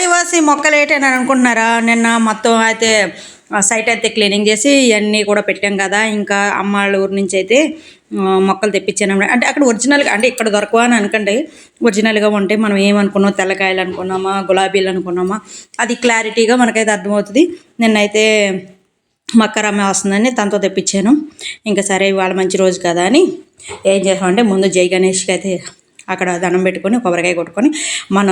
అవి మొక్కలు ఏంటని అనుకుంటున్నారా? నిన్న మొత్తం అయితే సైట్ అయితే క్లీనింగ్ చేసి ఇవన్నీ కూడా పెట్టాం కదా. ఇంకా అమ్మ వాళ్ళ ఊరి నుంచి అయితే మొక్కలు తెప్పించాను. అంటే అక్కడ ఒరిజినల్గా అంటే ఇక్కడ దొరకవా అని అనకండి. ఒరిజినల్గా ఉంటే మనం ఏమనుకున్నాం? తెల్లకాయలు అనుకున్నామా? గులాబీలు అనుకున్నామా? అది క్లారిటీగా మనకైతే అర్థమవుతుంది. నిన్నైతే మక్కరమ్మ వస్తుందని తనతో తెప్పించాను. ఇంకా సరే ఇవాళ మంచి రోజు కదా అని ఏం చేసామంటే ముందు జై గణేష్కి అయితే అక్కడ దండం పెట్టుకొని కొబ్బరికాయ కొట్టుకొని మన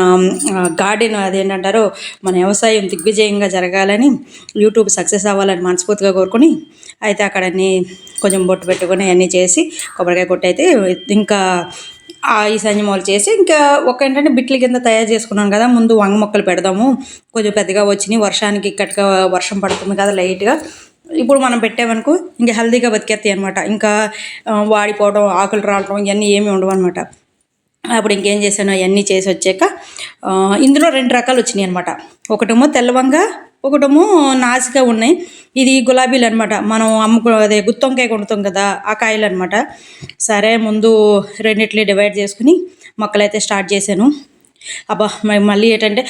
గార్డెన్ అదేంటంటారో మన వ్యవసాయం దిగ్విజయంగా జరగాలని యూట్యూబ్ సక్సెస్ అవ్వాలని మనస్ఫూర్తిగా కోరుకొని అయితే అక్కడ అన్నీ కొంచెం బొట్టు పెట్టుకొని అన్నీ చేసి కొబ్బరికాయ కొట్టి అయితే ఇంకా ఆ ఈ సంజమాలు చేసి ఇంకా ఒక ఏంటంటే బిట్ల కింద తయారు చేసుకున్నాను కదా ముందు వంగ మొక్కలు పెడదాము. కొంచెం పెద్దగా వచ్చినాయి వర్షానికి ఇక్కడిగా వర్షం పడుతుంది కదా లైట్గా. ఇప్పుడు మనం పెట్టామనుకో ఇంకా హెల్దీగా బతికేస్తాయి అనమాట ఇంకా వాడిపోవడం ఆకులు రావడం ఇవన్నీ ఏమీ ఉండవు అనమాట అప్పుడు ఇంకేం చేశాను అవన్నీ చేసి వచ్చాక ఇందులో రెండు రకాలు వచ్చినాయి అనమాట ఒకటేమో తెల్లవంగ ఒకటేమో నాసిగా ఉన్నాయి. ఇది గులాబీలు అనమాట మనం అమ్ముకు అదే గుత్తొంకాయ కొడుతాం కదా ఆ కాయలు అనమాట సరే ముందు రెండిట్లీ డివైడ్ చేసుకుని మొక్కలైతే స్టార్ట్ చేశాను. అబ్బా మళ్ళీ ఏంటంటే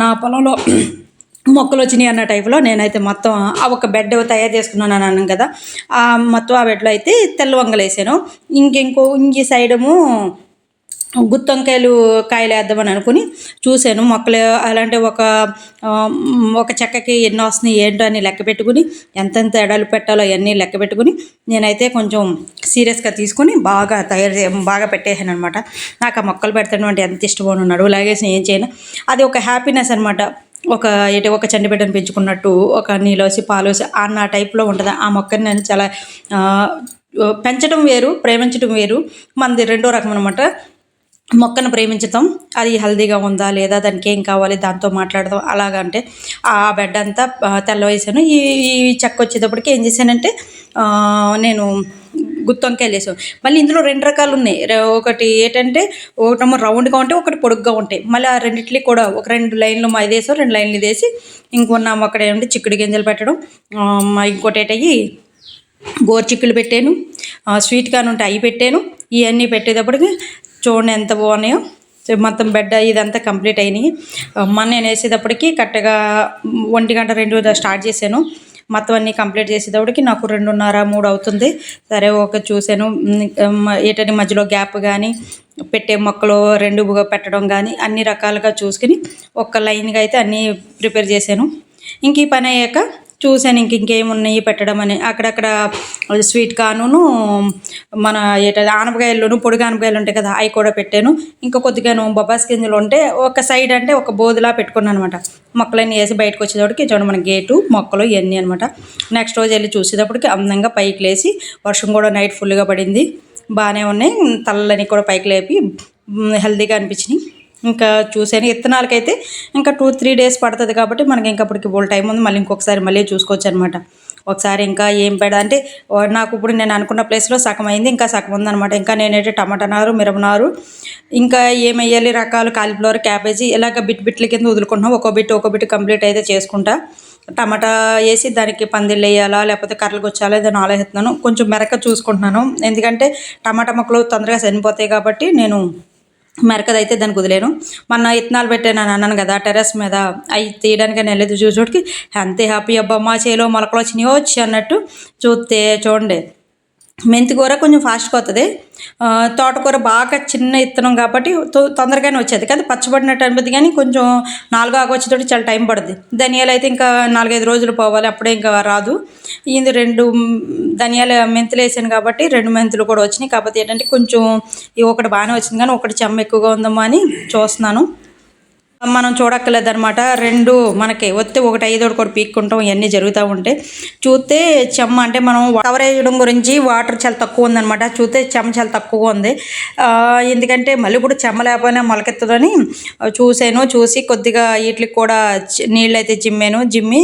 నా పొలంలో మొక్కలు వచ్చినాయి అన్న టైప్లో నేనైతే మొత్తం ఆ ఒక బెడ్ తయారు చేసుకున్నాను అని అన్నాను కదా ఆ మొత్తం ఆ బెడ్లో అయితే తెల్ల వంగలు వేసాను. ఇంకెంకో ఇంక సైడము గుత్తొంకాయలు కాయలు వేద్దామని అనుకుని చూశాను. మొక్కలు అలాంటి ఒక ఒక చెక్కకి ఎన్ని వస్తున్నాయి ఏంటో అని లెక్క పెట్టుకుని ఎంతెంత ఎడలు పెట్టాలో అవన్నీ లెక్క పెట్టుకుని నేనైతే కొంచెం సీరియస్గా తీసుకుని బాగా తయారు బాగా పెట్టేసాను అనమాట నాకు ఆ మొక్కలు పెడతాను అంటే ఎంత ఇష్టమో నడువు లాగేసి ఏం చేయను. అది ఒక హ్యాపీనెస్ అనమాట ఒక ఏటో ఒక చండిబిడ్డను పెంచుకున్నట్టు ఒక నీలోసి పాలోసి అన్న టైప్లో ఉంటుంది. ఆ మొక్కని నేను చాలా పెంచడం వేరు ప్రేమించడం వేరు. మనది రెండో రకం అనమాట మొక్కను ప్రేమించటం అది హెల్దీగా ఉందా లేదా దానికి ఏం కావాలి దాంతో మాట్లాడదాం. అలాగంటే ఆ బెడ్ అంతా తెల్ల వేసాను ఈ ఈ చెక్క వచ్చేటప్పటికి ఏం చేశానంటే నేను గుత్తొంకాయలు వేసాం మళ్ళీ ఇందులో రెండు రకాలు ఉన్నాయి. ఒకటి ఏంటంటే ఒకటేమో రౌండ్గా ఉంటాయి ఒకటి పొడుగ్గా ఉంటాయి. మళ్ళీ ఆ రెండిట్లకి కూడా ఒక రెండు లైన్లు మా వేసాం రెండు లైన్లు వేసి ఇంకొన్న అక్కడ ఏమంటే చిక్కుడు గింజలు పెట్టడం. మా ఇంకోటి ఏంటయ్యి గోరుచిక్కులు పెట్టాను. ఆ, స్వీట్ ఉంటే అవి పెట్టాను. ఇవన్నీ పెట్టేటప్పటికి చూడండి ఎంత బాగున్నాయో. మొత్తం బెడ్ ఇదంతా కంప్లీట్ అయినాయి. మొన్న నేను వేసేటప్పటికి కరెక్ట్గా ఒంటి గంట రెండు స్టార్ట్ చేశాను. మొత్తం అన్నీ కంప్లీట్ చేసేటప్పటికి నాకు రెండున్నర మూడు అవుతుంది. సరే ఒక చూశాను. ఏటని మధ్యలో గ్యాప్ కానీ పెట్టే మొక్కలు రెండు పెట్టడం కానీ అన్ని రకాలుగా చూసుకుని ఒక్క లైన్గా అయితే అన్నీ ప్రిపేర్ చేశాను. ఇంక ఈ పని అయ్యాక చూశాను ఇంక ఇంకేమున్నాయి పెట్టడం అని. అక్కడక్కడ స్వీట్ కానును మన ఏంటది ఆనపకాయల్లోను పొడి ఆనపకాయలు ఉంటాయి కదా అవి కూడా పెట్టాను. ఇంకా కొద్దిగాను బొబ్బాస్ గింజలు ఉంటే ఒక సైడ్ అంటే ఒక బోధలా పెట్టుకున్నాను అనమాట. మొక్కలన్నీ వేసి బయటకు వచ్చేటప్పటికి చూడండి మన గేటు మొక్కలు ఇవన్నీ అనమాట. నెక్స్ట్ రోజు వెళ్ళి చూసేటప్పటికి అందంగా పైకి లేచి వర్షం కూడా నైట్ ఫుల్గా పడింది. బాగానే ఉన్నాయి. తల్లని కూడా పైకి లేపి హెల్దీగా హెల్తీగా అనిపించినాయి. ఇంకా చూసాను విత్తనాలకైతే ఇంకా టూ త్రీ డేస్ పడుతుంది కాబట్టి మనకి ఇంకా అప్పటికి బోల్ టైం ఉంది. మళ్ళీ ఇంకొకసారి మళ్ళీ చూసుకోవచ్చు అనమాట ఒకసారి ఇంకా ఏం పెడ అంటే నాకు ఇప్పుడు నేను అనుకున్న ప్లేస్లో సగం అయింది ఇంకా సగం ఉందన్నమాట ఇంకా నేనైతే టమాటా నారు మిరపనారు ఇంకా ఏమయ్యాలి రకాలు కాలిఫ్లవర్ క్యాబేజీ ఇలాగ బిట్ బిట్ల కింద వదులుకుంటున్నాం. ఒక్కో బిట్ ఒక్కో బిట్ కంప్లీట్ అయితే చేసుకుంటా. టమాటా వేసి దానికి పందిళ్ళు వేయాలా లేకపోతే కర్రలు గుచ్చాలా దాన్ని ఆలోచిస్తున్నాను. కొంచెం మెరక చూసుకుంటున్నాను. ఎందుకంటే టమాటా మొక్కలు తొందరగా చనిపోతాయి కాబట్టి నేను మెరకదైతే దానికి వదిలేను. మొన్న ఇత్తనాలు పెట్టాను అని అన్నాను కదా టెర్రస్ మీద అవి తీయడానికి వెళ్ళేది చూసేటికి అంతే హ్యాపీ అబ్బా మా చేలో మొలకలు వచ్చినాయి వచ్చి అన్నట్టు చూస్తే చూడండి. మెంతికూర కొంచెం ఫాస్ట్గా వస్తుంది తోటకూర బాగా చిన్న ఇత్తనం కాబట్టి తొ- తొందరగానే వచ్చేది. కానీ పచ్చబడినట్టు అనిపిస్తుంది కానీ కొంచెం నాలుగో ఆకు వచ్చేటప్పుడు చాలా టైం పడుతుంది ధనియాలు అయితే ఇంకా నాలుగైదు రోజులు పోవాలి. అప్పుడే ఇంకా రాదు. ఇది రెండు ధనియాలు మెంతులు వేసాను కాబట్టి రెండు మెంతులు కూడా వచ్చినాయి. కాకపోతే ఏంటంటే కొంచెం ఒకటి బాగానే వచ్చింది. కానీ ఒకటి చెమ్మ ఎక్కువగా ఉందమ్మా అని చూస్తున్నాను. మనం చూడక్కర్లేదు అనమాట రెండు మనకి ఒత్తి ఒకటి ఐదు ఒకటి పీక్కుంటాం. ఇవన్నీ జరుగుతూ ఉంటాయి చూస్తే చెమ్మ అంటే మనం కవర్ వేయడం గురించి వాటర్ చాలా తక్కువ ఉందనమాట చూస్తే చెమ్మ చాలా తక్కువగా ఉంది. ఎందుకంటే మళ్ళీ కూడా చెమ్మ లేకపోయినా మొలకెత్తదని చూసాను చూసి కొద్దిగా వీటికి కూడా నీళ్ళు అయితే జిమ్మాను జిమ్మి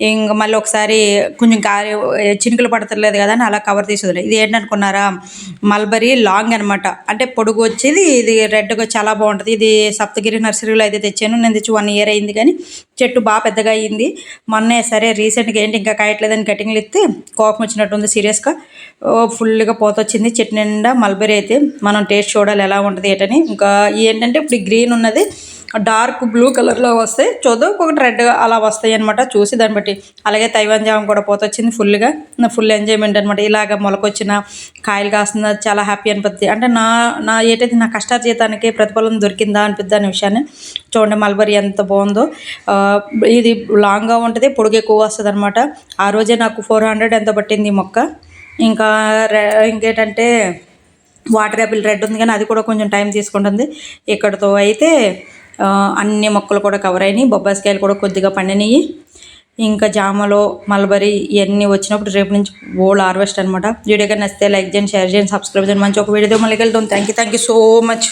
ఇంక మళ్ళీ ఒకసారి కొంచెం గాలి చినుకులు పడతలేదు కదా అని అలా కవర్ తీసేది ఇది ఏంటనుకున్నారా? మల్బరీ లాంగ్ అనమాట అంటే పొడుగు వచ్చేది ఇది రెడ్గా చాలా బాగుంటుంది. ఇది సప్తగిరి నర్సరీలో అయితే తెచ్చాను. నేను తెచ్చి వన్ ఇయర్ అయింది కానీ చెట్టు బాగా పెద్దగా అయ్యింది మొన్నే సరే రీసెంట్గా ఏంటి ఇంకా కాయట్లేదని కటింగ్లు ఇస్తే కోపం వచ్చినట్టుంది సీరియస్గా. ఫుల్గా పోతొచ్చింది చెట్టు నిండా మల్బరీ అయితే మనం టేస్ట్ చూడాలి ఎలా ఉంటుంది ఏంటని. ఇంకా ఏంటంటే ఇప్పుడు గ్రీన్ ఉన్నది. డార్క్ బ్లూ కలర్లో వస్తాయి చూద్దాం. ఒకటి రెడ్ అలా వస్తాయి అనమాట చూసి దాన్ని బట్టి. అలాగే తైవాన్ జామ కూడా పోతొచ్చింది ఫుల్గా. నా ఫుల్ ఎంజాయ్మెంట్ అనమాట ఇలాగ మొలకొచ్చిన కాయలు కాస్తున్న చాలా హ్యాపీ అనిపిస్తుంది అంటే నా నా ఏటైతే నా కష్టార్జీతానికి ప్రతిఫలం దొరికిందా అనిపిద్ది అనే విషయాన్ని చూడండి. మల్బరీ ఎంత బాగుందో. ఇది లాంగ్గా ఉంటుంది పొడుగు ఎక్కువ వస్తుంది అనమాట ఆ రోజే నాకు ఫోర్ హండ్రెడ్ ఎంత పట్టింది మొక్క. ఇంకా రె- ఇంకేంటంటే వాటర్ యాపిల్ రెడ్ ఉంది కానీ అది కూడా కొంచెం టైం తీసుకుంటుంది. ఇక్కడతో అయితే అన్ని మొక్కలు కూడా కవర్ అయినాయి. బొబ్బాయికాయలు కూడా కొద్దిగా పండినాయి. ఇంకా జామలో మల్బరీ ఇవన్నీ వచ్చినప్పుడు రేపు నుంచి ఓల్డ్ హార్వెస్ట్ అనమాట వీడియో కానీ నచ్చితే లైక్ చేయండి షేర్ చేయండి సబ్స్క్రైబ్ చేయండి. మంచి ఒక వీడియో మళ్ళీ వెళ్తాం thank you thank you so much